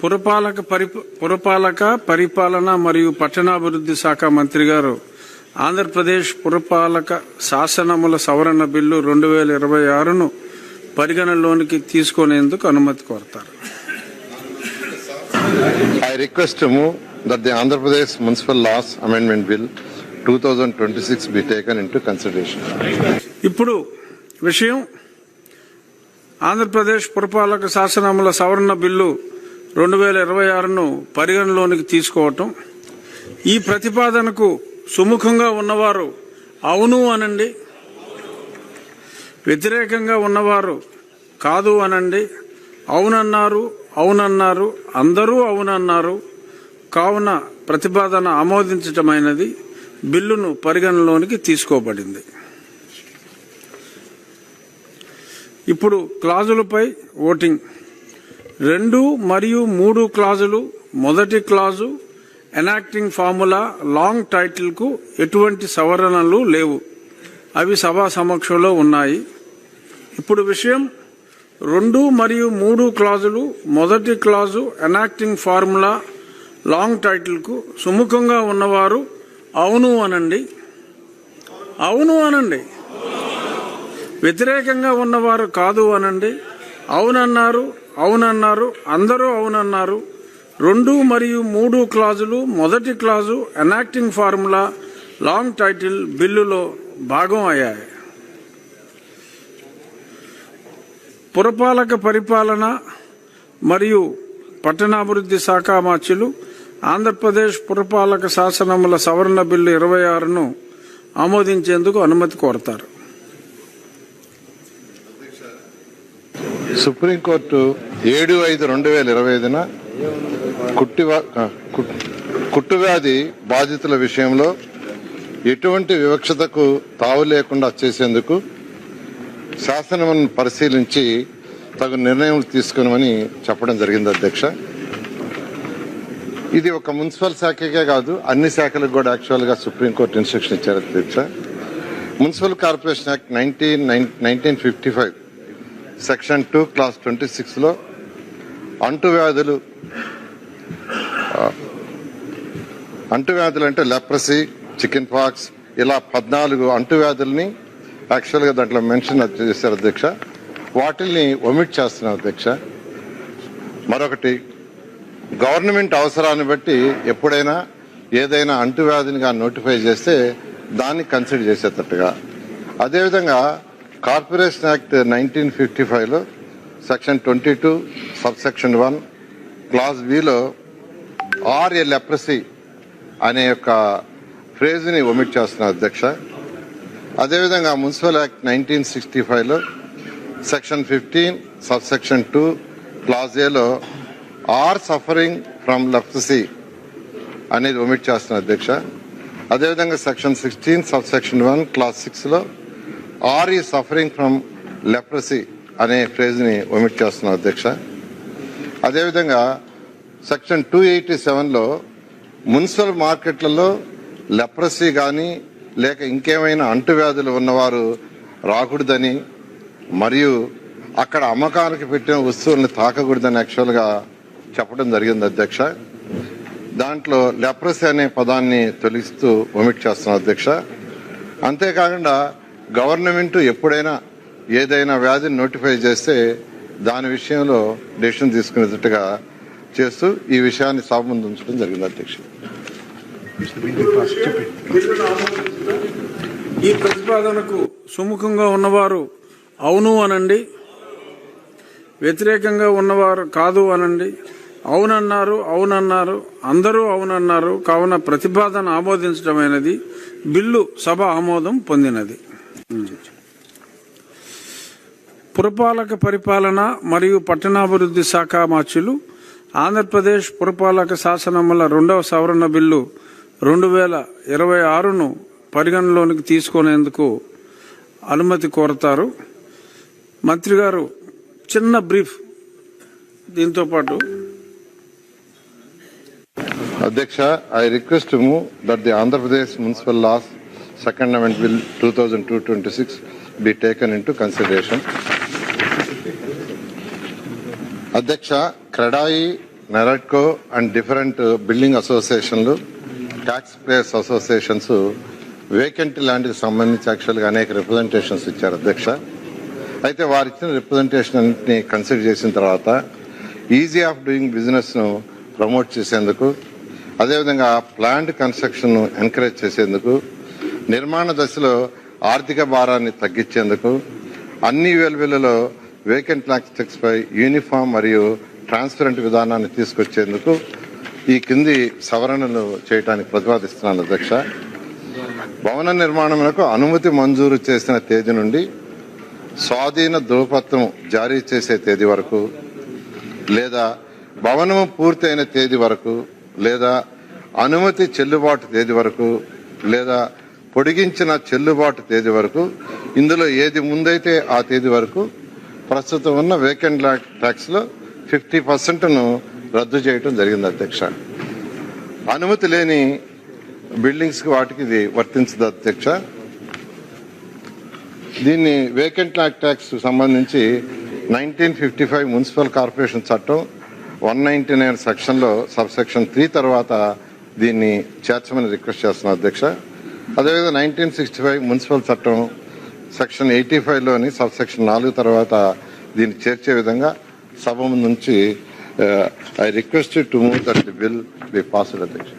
పురపాలక పరిప- పురపాలక పరిపాలన మరియు పట్టణాభివృద్ధి శాఖ మంత్రి గారు ఆంధ్రప్రదేశ్ పురపాలక శాసనముల సవరణ బిల్లు రెండు వేల ఇరవై ఆరును పరిగణనలోనికి తీసుకునేందుకు అనుమతి కోరతారు I request to move that the Andhra Pradesh Municipal Laws Amendment Bill 2026 be taken into consideration. ఇప్పుడు విషయం ఆంధ్రప్రదేశ్ పురపాలక శాసనముల సవరణ బిల్లు రెండు వేల ఇరవై ఆరును పరిగణలోనికి తీసుకోవటం. ఈ ప్రతిపాదనకు సుముఖంగా ఉన్నవారు అవును అనండి. వ్యతిరేకంగా ఉన్నవారు కాదు అనండి. అవునన్నారు అవునన్నారు అందరూ అవునన్నారు. కావున ప్రతిపాదన ఆమోదించటమైనది బిల్లును పరిగణలోనికి తీసుకోబడింది. ఇప్పుడు క్లాజులపై ఓటింగ్. రెండు మరియు మూడు క్లాజులు. మొదటి క్లాజు ఎనాక్టింగ్ ఫార్ములా లాంగ్ టైటిల్కు ఎటువంటి సవరణలు లేవు. అవి సభా సమక్షంలో ఉన్నాయి. ఇప్పుడు విషయం రెండు మరియు మూడు క్లాజులు మొదటి క్లాజు ఎనాక్టింగ్ ఫార్ములా లాంగ్ టైటిల్కు సుముఖంగా ఉన్నవారు అవును అనండి. అవును అనండి. వ్యతిరేకంగా ఉన్నవారు కాదు అనండి. అవునన్నారు అవునన్నారు అందరూ అవునన్నారు. రెండు మరియు మూడు క్లాజులు మొదటి clause enacting formula long title బిల్లులో భాగం అయ్యాయి. పురపాలక పరిపాలన మరియు పట్టణాభివృద్ధి శాఖ మార్చులు ఆంధ్రప్రదేశ్ పురపాలక శాసనముల సవరణ బిల్లు ఇరవై ఆరును ఆమోదించేందుకు అనుమతి కోరతారు. సుప్రీంకోర్టు ఏడు ఐదు రెండు వేల ఇరవై ఐదున కుట్టివా కుట్టువ్యాధి బాధితుల విషయంలో ఎటువంటి వివక్షతకు తావు లేకుండా చేసేందుకు శాసనం పరిశీలించి తగు నిర్ణయం తీసుకునమని చెప్పడం జరిగింది అధ్యక్ష. ఇది ఒక మున్సిపల్ శాఖకే కాదు అన్ని శాఖలకు కూడా యాక్చువల్గా సుప్రీంకోర్టు ఇన్స్ట్రక్షన్ ఇచ్చారు అధ్యక్ష. Municipal corporation act nineteen nineteen fifty five section two clause twenty సిక్స్లో అంటువ్యాధులు. అంటువ్యాధులు అంటే లెప్రసీ చికెన్ పాక్స్ ఇలా పద్నాలుగు అంటువ్యాధుల్ని యాక్చువల్గా దాంట్లో మెన్షన్ చేశారు అధ్యక్ష. వాటిల్ని ఒమిట్ చేస్తున్నాం అధ్యక్ష. మరొకటి గవర్నమెంట్ అవసరాన్ని బట్టి ఎప్పుడైనా ఏదైనా అంటువ్యాధినిగా నోటిఫై చేస్తే దాన్ని కన్సిడర్ చేసేటట్టుగా. అదేవిధంగా కార్పొరేషన్ యాక్ట్ నైన్టీన్ ఫిఫ్టీ ఫైవ్లో section twenty two sub section one clause below or a leprosy అనే యొక్క ఫ్రేజ్ని ఒమిట్ చేస్తున్నారు అధ్యక్ష. అదేవిధంగా మున్సిపల్ యాక్ట్ నైన్టీన్ సిక్స్టీ ఫైవ్లో section fifteen sub section two clause ఏలో ఆర్ సఫరింగ్ ఫ్రమ్ లెప్రసీ అనేది ఒమిట్ చేస్తున్నారు అధ్యక్ష. అదేవిధంగా section sixteen sub section one clause సిక్స్లో ఆర్ ఈ సఫరింగ్ ఫ్రమ్ లెప్రసీ అనే ఫ్రేజ్ని ఒమిట్ చేస్తున్నారు అధ్యక్ష. అదేవిధంగా సెక్షన్ టూ ఎయిటీ సెవెన్లో మున్సిపల్ మార్కెట్లలో లెప్రసీ కానీ లేక ఇంకేమైనా అంటువ్యాధులు ఉన్నవారు రాకూడదని మరియు అక్కడ అమ్మకానికి పెట్టిన వస్తువులను తాకకూడదని యాక్చువల్గా చెప్పడం జరిగింది అధ్యక్ష. దాంట్లో లెప్రసీ అనే పదాన్ని తొలగిస్తూ ఒమిట్ చేస్తున్నాం అధ్యక్ష. అంతేకాకుండా గవర్నమెంట్ ఎప్పుడైనా ఏదైనా వ్యాధిని నోటిఫై చేస్తే దాని విషయంలో డెసిషన్ తీసుకునేటట్టుగా చేస్తూ ఈ విషయాన్ని సభ ముందు ఉంచడం జరిగింది అధ్యక్ష ఈ ప్రతిపాదనకు సుముఖంగా ఉన్నవారు అవును అనండి. వ్యతిరేకంగా ఉన్నవారు కాదు అనండి. అవునన్నారు అవునన్నారు అందరూ అవునన్నారు. కావున ప్రతిపాదన ఆమోదించడమైనది బిల్లు సభ ఆమోదం పొందినది. పురపాలక పరిపాలన మరియు పట్టణాభివృద్ధి శాఖ మార్చులు. ఆంధ్రప్రదేశ్ పురపాలక శాసనముల రెండవ సవరణ బిల్లు రెండు వేల ఇరవై ఆరును పరిగణలోనికి తీసుకునేందుకు అనుమతి కోరతారు. మంత్రి గారు చిన్న బ్రీఫ్ దీంతో పాటు. అధ్యక్ష I request that the Andhra Pradesh municipal laws second అమెంట్ bill two thousand two twenty six be taken into consideration అధ్యక్ష CREDAI NAREDCO and different building అసోసియేషన్లు ట్యాక్స్ పేయర్స్ అసోసియేషన్స్ వేకెంట్ ల్యాండ్కి సంబంధించి యాక్చువల్గా అనేక రిప్రజెంటేషన్స్ ఇచ్చారు అధ్యక్ష. అయితే వారు ఇచ్చిన రిప్రజెంటేషన్ అన్నింటిని కన్సిడర్ చేసిన తర్వాత ఈజీ ఆఫ్ డూయింగ్ బిజినెస్ను ప్రమోట్ చేసేందుకు అదేవిధంగా ప్లాంట్ కన్స్ట్రక్షన్ ఎంకరేజ్ చేసేందుకు నిర్మాణ దశలో ఆర్థిక భారాన్ని తగ్గించేందుకు అన్ని వెలువెలలో వేకెంట్ ల్యాక్స్ పై యూనిఫామ్ మరియు ట్రాన్స్పరెంట్ విధానాన్ని తీసుకొచ్చేందుకు ఈ కింది సవరణలు చేయడానికి ప్రతిపాదిస్తున్నాను అధ్యక్ష. భవన నిర్మాణములకు అనుమతి మంజూరు చేసిన తేదీ నుండి స్వాధీన ధృవపత్రం జారీ చేసే తేదీ వరకు లేదా భవనము పూర్తయిన తేదీ వరకు లేదా అనుమతి చెల్లుబాటు తేదీ వరకు లేదా పొడిగించిన చెల్లుబాటు తేదీ వరకు ఇందులో ఏది ముందైతే ఆ తేదీ వరకు ప్రస్తుతం ఉన్న వేకెంట్ ట్యాక్స్లో ఫిఫ్టీ పర్సెంట్ను రద్దు చేయడం జరిగింది అధ్యక్ష. అనుమతి లేని బిల్డింగ్స్కి వాటికి ఇది వర్తించదు అధ్యక్ష. దీన్ని వేకెంట్ ల్యాండ్ ట్యాక్స్ సంబంధించి nineteen fifty five municipal corporation చట్టం వన్ నైన్టీ నైన్ సెక్షన్లో సబ్ సెక్షన్ త్రీ తర్వాత దీన్ని చేర్చమని రిక్వెస్ట్ చేస్తున్నాను అధ్యక్ష. అదేవిధంగా నైన్టీన్ సిక్స్టీ ఫైవ్ మున్సిపల్ చట్టం సెక్షన్ ఎయిటీ ఫైవ్లోని సబ్ సెక్షన్ నాలుగు తర్వాత దీన్ని చేర్చే విధంగా సభ నుంచి I request to move that the bill be passed అధ్యక్ష